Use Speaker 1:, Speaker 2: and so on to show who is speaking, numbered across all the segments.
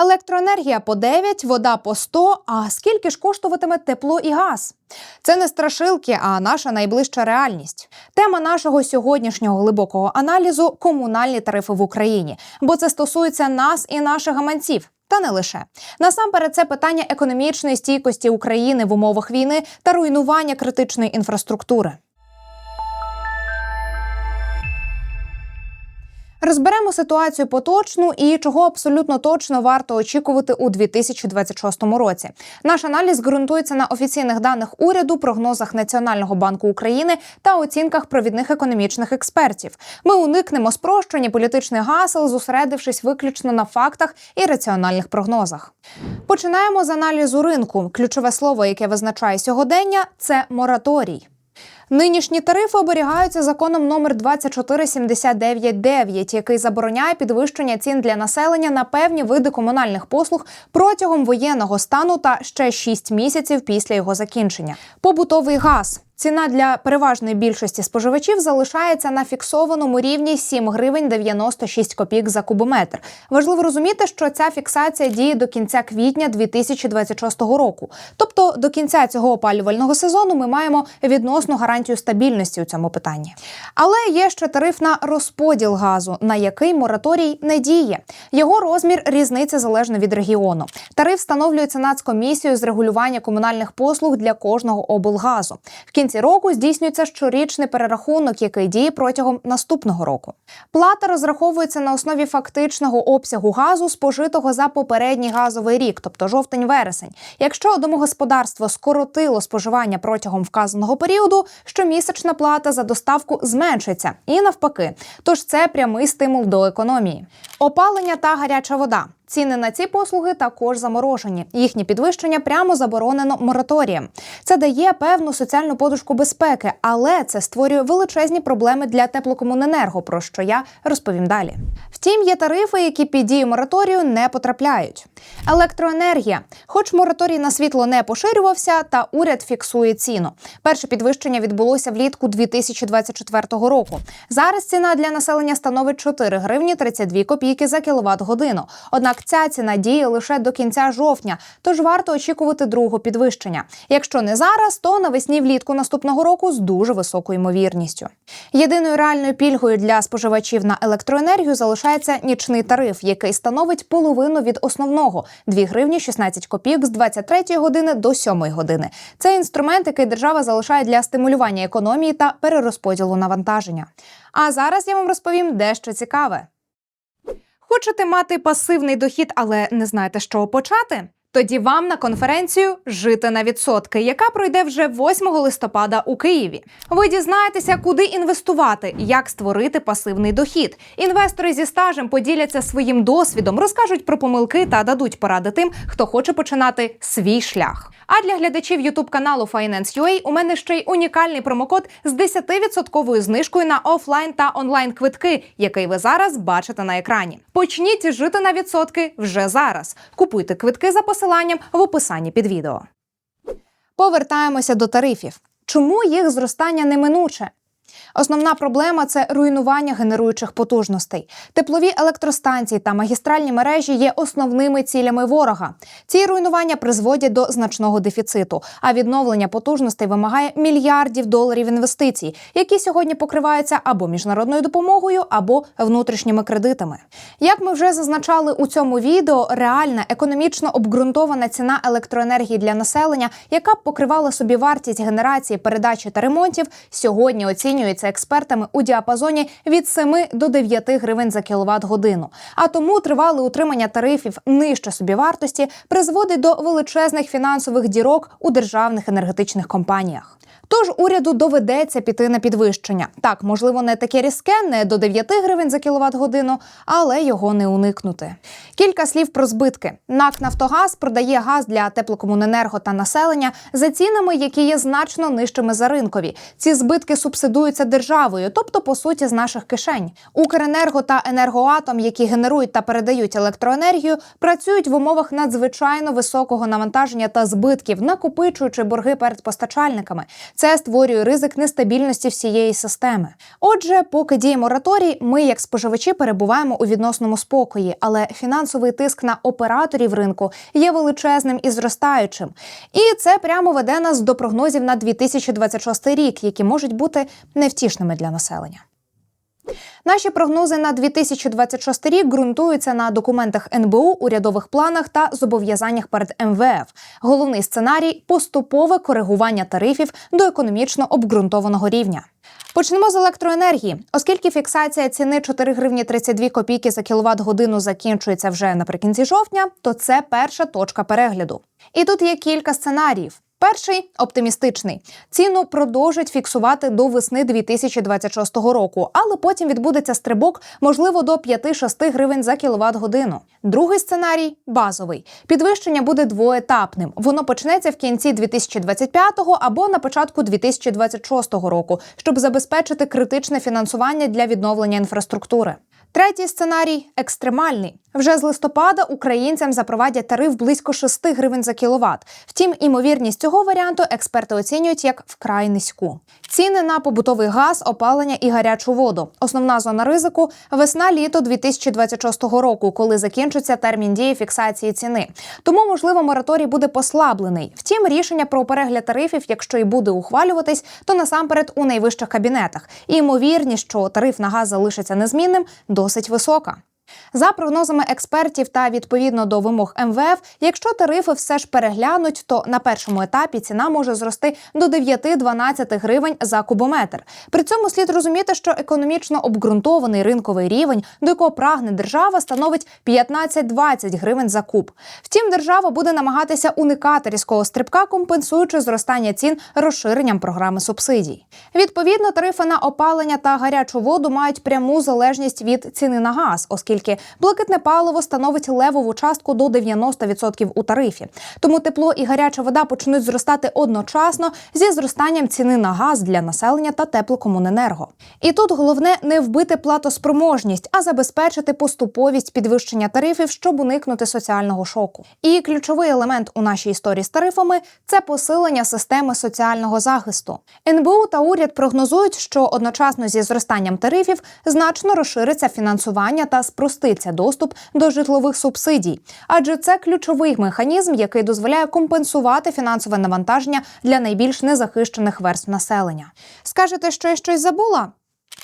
Speaker 1: Електроенергія по 9, вода по 100, А скільки ж коштуватиме тепло і газ? Це не страшилки, а наша найближча реальність. Тема нашого сьогоднішнього глибокого аналізу комунальні тарифи в Україні, бо це стосується нас і наших гаманців. Та не лише насамперед, це питання економічної стійкості України в умовах війни та руйнування критичної інфраструктури. Розберемо ситуацію поточну і чого абсолютно точно варто очікувати у 2026 році. Наш аналіз ґрунтується на офіційних даних уряду, прогнозах Національного банку України та оцінках провідних економічних експертів. Ми уникнемо спрощення політичних гасел, зосередившись виключно на фактах і раціональних прогнозах. Починаємо з аналізу ринку. Ключове слово, яке визначає сьогодення, це мораторій. Нинішні тарифи оберігаються законом номер 24799, який забороняє підвищення цін для населення на певні види комунальних послуг протягом воєнного стану та ще 6 місяців після його закінчення. Побутовий газ. Ціна для переважної більшості споживачів залишається на фіксованому рівні 7 гривень 96 копійок за кубометр. Важливо розуміти, що ця фіксація діє до кінця квітня 2026 року. Тобто до кінця цього опалювального сезону ми маємо відносну гарантію стабільності у цьому питанні. Але є ще тариф на розподіл газу, на який мораторій не діє. Його розмір різниця залежно від регіону. Тариф встановлюється Нацкомісією з регулювання комунальних послуг для кожного облгазу. В кінці кінці року здійснюється щорічний перерахунок, який діє протягом наступного року. Плата розраховується на основі фактичного обсягу газу, спожитого за попередній газовий рік, тобто жовтень-вересень. Якщо домогосподарство скоротило споживання протягом вказаного періоду, щомісячна плата за доставку зменшиться і навпаки. Тож це прямий стимул до економії. Опалення та гаряча вода. Ціни на ці послуги також заморожені. Їхнє підвищення прямо заборонено мораторієм. Це дає певну соціальну подушку безпеки, але це створює величезні проблеми для теплокомуненерго, про що я розповім далі. Втім, є тарифи, які під дію мораторію не потрапляють. Електроенергія, хоч мораторій на світло не поширювався, та уряд фіксує ціну. Перше підвищення відбулося влітку 2024 року. Зараз ціна для населення становить 4 гривні 32 копійки за кіловат годину. Однак ця ціна діє лише до кінця жовтня, тож варто очікувати другого підвищення. Якщо не зараз, то навесні влітку наступного року з дуже високою ймовірністю. Єдиною реальною пільгою для споживачів на електроенергію залишається нічний тариф, який становить половину від основного 2 гривні 16 копійок з 23 години до 7 години. Це інструмент, який держава залишає для стимулювання економії та перерозподілу навантаження. А зараз я вам розповім дещо цікаве. Хочете мати пасивний дохід, але не знаєте, з чого почати? Тоді вам на конференцію Жити на відсотки, яка пройде вже 8 листопада у Києві. Ви дізнаєтеся, куди інвестувати, як створити пасивний дохід. Інвестори зі стажем поділяться своїм досвідом, розкажуть про помилки та дадуть поради тим, хто хоче починати свій шлях. А для глядачів Ютуб каналу Finance.ua у мене ще й унікальний промокод з 10% знижкою на офлайн та онлайн квитки, який ви зараз бачите на екрані. Почніть жити на відсотки вже зараз. Купуйте квитки за посиланням в описанні під відео. Повертаємося до тарифів. Чому їх зростання неминуче? Основна проблема це руйнування генеруючих потужностей. Теплові електростанції та магістральні мережі є основними цілями ворога. Ці руйнування призводять до значного дефіциту, а відновлення потужностей вимагає мільярдів доларів інвестицій, які сьогодні покриваються або міжнародною допомогою, або внутрішніми кредитами. Як ми вже зазначали у цьому відео, реальна економічно обґрунтована ціна електроенергії для населення, яка б покривала собі вартість генерації, передачі та ремонтів, сьогодні оцінюється оцінюється експертами у діапазоні від 7 до 9 гривень за кіловат годину. А тому тривале утримання тарифів нижче собівартості призводить до величезних фінансових дірок у державних енергетичних компаніях. Тож уряду доведеться піти на підвищення. Так, можливо, не таке різке, не до 9 гривень за кіловат годину, але його не уникнути. Кілька слів про збитки. НАК Нафтогаз продає газ для теплокомуненерго та населення за цінами, які є значно нижчими за ринкові. Ці збитки субсидуються державою, тобто по суті з наших кишень. Укренерго та енергоатом, які генерують та передають електроенергію, працюють в умовах надзвичайно високого навантаження та збитків, накопичуючи борги перед постачальниками. Це створює ризик нестабільності всієї системи. Отже, поки діє мораторій, ми, як споживачі, перебуваємо у відносному спокої, але фінансовий тиск на операторів ринку є величезним і зростаючим. І це прямо веде нас до прогнозів на 2026 рік, які можуть бути невтішними для населення. Наші прогнози на 2026 рік ґрунтуються на документах НБУ, урядових планах та зобов'язаннях перед МВФ. Головний сценарій поступове коригування тарифів до економічно обґрунтованого рівня. Почнемо з електроенергії, оскільки фіксація ціни 4 гривні 32 копійки за кіловат годину закінчується вже наприкінці жовтня, то це перша точка перегляду. І тут є кілька сценаріїв. Перший оптимістичний. Ціну продовжать фіксувати до весни 2026 року, але потім відбудеться стрибок, можливо, до 5-6 гривень за кіловат годину. Другий сценарій базовий. Підвищення буде двоетапним. Воно почнеться в кінці 2025 або на початку 2026 року, щоб забезпечити критичне фінансування для відновлення інфраструктури. Третій сценарій екстремальний. Вже з листопада українцям запровадять тариф близько 6 гривень за кіловат. Втім, імовірність цього варіанту експерти оцінюють як вкрай низьку. Ціни на побутовий газ, опалення і гарячу воду. Основна зона ризику весна-літо 2026 року, коли закінчиться термін дії фіксації ціни. Тому, можливо, мораторій буде послаблений. Втім, рішення про перегляд тарифів, якщо і буде ухвалюватись, то насамперед у найвищих кабінетах. І ймовірність, що тариф на газ залишиться незмінним, досить висока. За прогнозами експертів та відповідно до вимог МВФ, якщо тарифи все ж переглянуть, то на першому етапі ціна може зрости до 9-12 гривень за кубометр. При цьому слід розуміти, що економічно обґрунтований ринковий рівень, до якого прагне держава, становить 15-20 гривень за куб. Втім, держава буде намагатися уникати різкого стрибка, компенсуючи зростання цін розширенням програми субсидій. Відповідно, тарифи на опалення та гарячу воду мають пряму залежність від ціни на газ, оскільки блакитне паливо становить левову частку до 90% у тарифі. Тому тепло і гаряча вода почнуть зростати одночасно зі зростанням ціни на газ для населення та теплокомуненерго. І тут головне не вбити платоспроможність, а забезпечити поступовість підвищення тарифів, щоб уникнути соціального шоку. І ключовий елемент у нашій історії з тарифами це посилення системи соціального захисту. НБУ та уряд прогнозують, що одночасно зі зростанням тарифів значно розшириться фінансування та спроститься доступ до житлових субсидій, адже це ключовий механізм, який дозволяє компенсувати фінансове навантаження для найбільш незахищених верств населення. Скажете, що я щось забула?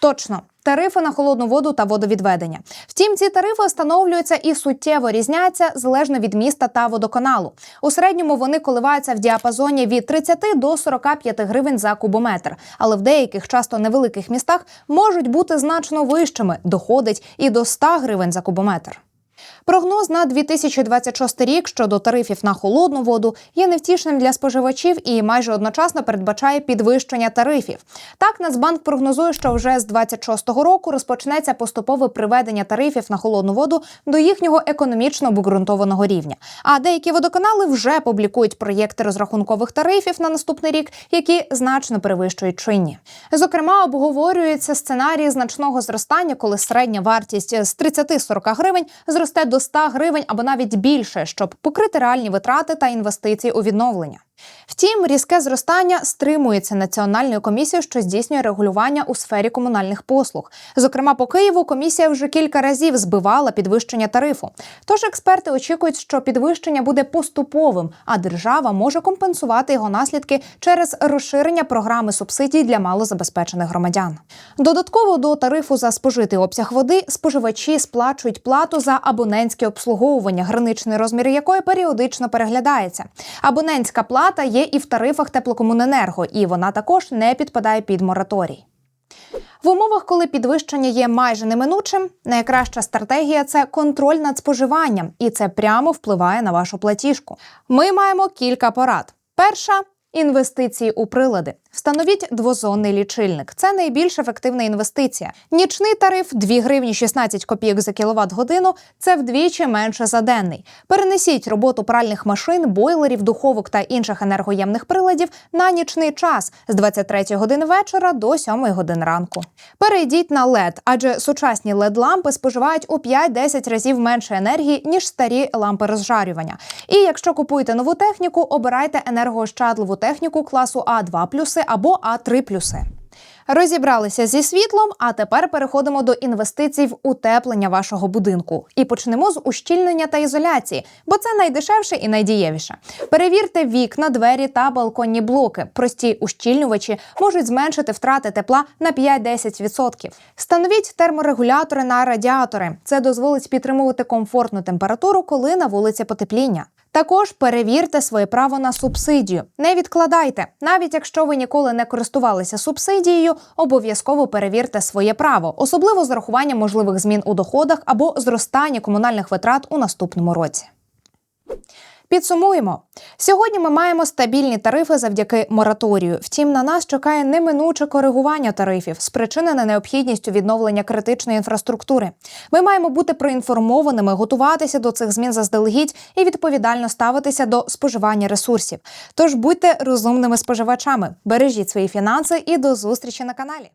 Speaker 1: Точно. Тарифи на холодну воду та водовідведення. Втім, ці тарифи встановлюються і суттєво різняться залежно від міста та водоканалу. У середньому вони коливаються в діапазоні від 30 до 45 гривень за кубометр, але в деяких часто невеликих містах можуть бути значно вищими, доходить і до 100 гривень за кубометр. Прогноз на 2026 рік щодо тарифів на холодну воду є невтішним для споживачів і майже одночасно передбачає підвищення тарифів. Так, Нацбанк прогнозує, що вже з 26-го року розпочнеться поступове приведення тарифів на холодну воду до їхнього економічно обґрунтованого рівня. А деякі водоканали вже публікують проєкти розрахункових тарифів на наступний рік, які значно перевищують чинні. Зокрема, обговорюється сценарій значного зростання, коли середня вартість з 30-40 гривень зросте до 100 гривень або навіть більше, щоб покрити реальні витрати та інвестиції у відновлення. Втім, різке зростання стримується національною комісією, що здійснює регулювання у сфері комунальних послуг. Зокрема, по Києву комісія вже кілька разів збивала підвищення тарифу. Тож експерти очікують, що підвищення буде поступовим, а держава може компенсувати його наслідки через розширення програми субсидій для малозабезпечених громадян. Додатково до тарифу за спожитий обсяг води споживачі сплачують плату за абонентське обслуговування, граничний розмір якої періодично переглядається. Абонентська плата є і в тарифах теплокомуненерго, і вона також не підпадає під мораторій. В умовах, коли підвищення є майже неминучим, найкраща стратегія це контроль над споживанням, і це прямо впливає на вашу платіжку. Ми маємо кілька порад. Перша інвестиції у прилади. Встановіть двозонний лічильник. Це найбільш ефективна інвестиція. Нічний тариф 2 гривні 16 копійок за кіловат годину. Це вдвічі менше за денний. Перенесіть роботу пральних машин, бойлерів, духовок та інших енергоємних приладів на нічний час з 23 години вечора до 7 годин ранку. Перейдіть на LED, адже сучасні led лампи споживають у 5-10 разів менше енергії ніж старі лампи розжарювання. І якщо купуєте нову техніку, обирайте енергоощадливу техніку класу А2 плюси або А3 плюси. Розібралися зі світлом, а тепер переходимо до інвестицій в утеплення вашого будинку. І почнемо з ущільнення та ізоляції, бо це найдешевше і найдієвіше. Перевірте вікна, двері та балконні блоки. Прості ущільнювачі можуть зменшити втрати тепла на 5-10%. Встановіть терморегулятори на радіатори. Це дозволить підтримувати комфортну температуру, коли на вулиці потепління. Також перевірте своє право на субсидію. Не відкладайте, навіть якщо ви ніколи не користувалися субсидією, обов'язково перевірте своє право, особливо з урахуванням можливих змін у доходах або зростання комунальних витрат у наступному році. Підсумуємо сьогодні. Ми маємо стабільні тарифи завдяки мораторію. Втім, на нас чекає неминуче коригування тарифів, спричинене необхідністю відновлення критичної інфраструктури. Ми маємо бути проінформованими, готуватися до цих змін заздалегідь і відповідально ставитися до споживання ресурсів. Тож будьте розумними споживачами, бережіть свої фінанси і до зустрічі на каналі.